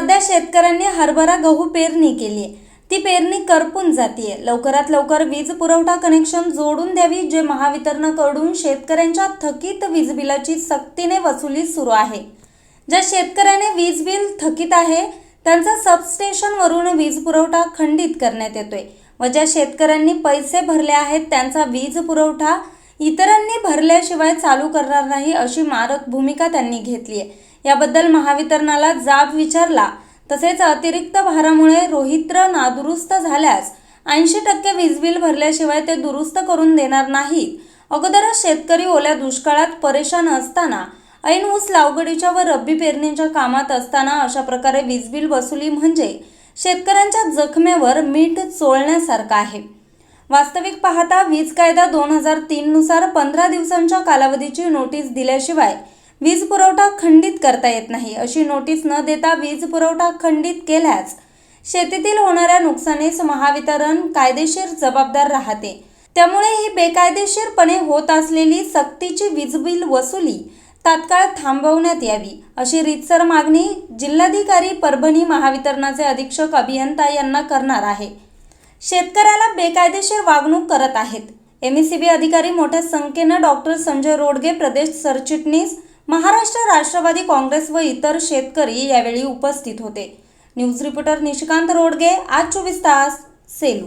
सध्या शेतकऱ्यांनी हरभरा गहू पेरणी केली. आहे ती पेरणी करपून जातीये. लवकरात लवकर वीज पुरवठा कनेक्शन जोडून द्यावी जे महावितरणाकडून शेतकऱ्यांच्या थकीत वीज बिलाची सक्तीने वसुली सुरू आहे. ज्या शेतकऱ्याने वीज बिल थकीत आहे त्यांचा सबस्टेशनवरून वीज पुरवठा खंडित करण्यात येतोय. व ज्या शेतकऱ्यांनी पैसे भरले आहेत त्यांचा वीज पुरवठा इतरांनी भरल्याशिवाय चालू करणार नाही अशी मारक भूमिका त्यांनी घेतली आहे. याबद्दल महावितरणाला जाब विचारला तसेच अतिरिक्त भारामुळे रोहित्र नादुरुस्त झाल्यास ऐंशी टक्के वीज बिल भरल्याशिवाय ते दुरुस्त करून देणार नाहीत. अगोदरच शेतकरी ओल्या दुष्काळात परेशान असताना ऐन ऊस लावगडीच्या व रब्बी पेरणीच्या कामात असताना अशा प्रकारे वीज बिल वसुली म्हणजे शेतकऱ्यांच्या जखमेवर मीठ चोळण्यासारखं आहे. वास्तविक पाहता वीज कायदा दोन हजार तीननुसार पंधरा दिवसांच्या कालावधीची नोटीस दिल्याशिवाय वीज पुरवठा खंडित करता येत नाही. अशी नोटीस न देता वीज पुरवठा खंडित केल्यास शेतीतील होणाऱ्या नुकसानीस महावितरण कायदेशीर जबाबदार राहते. त्यामुळे ही बेकायदेशीरपणे होत असलेली सक्तीची वीज बिल वसुली तात्काळ थांबवण्यात यावी अशी रीतसर मागणी जिल्हाधिकारी परभणी महावितरणाचे अधीक्षक अभियंता यांना करणार आहे. शेतकऱ्याला बेकायदेशीर वागणूक करत आहेत. एम ए सी बी अधिकारी मोठ्या संख्येनं डॉक्टर संजय रोडगे प्रदेश सरचिटणीस महाराष्ट्र राष्ट्रवादी काँग्रेस व इतर शेतकरी यावेळी उपस्थित होते. न्यूज रिपोर्टर निशिकांत रोडगे आज चोवीस तास सेलू.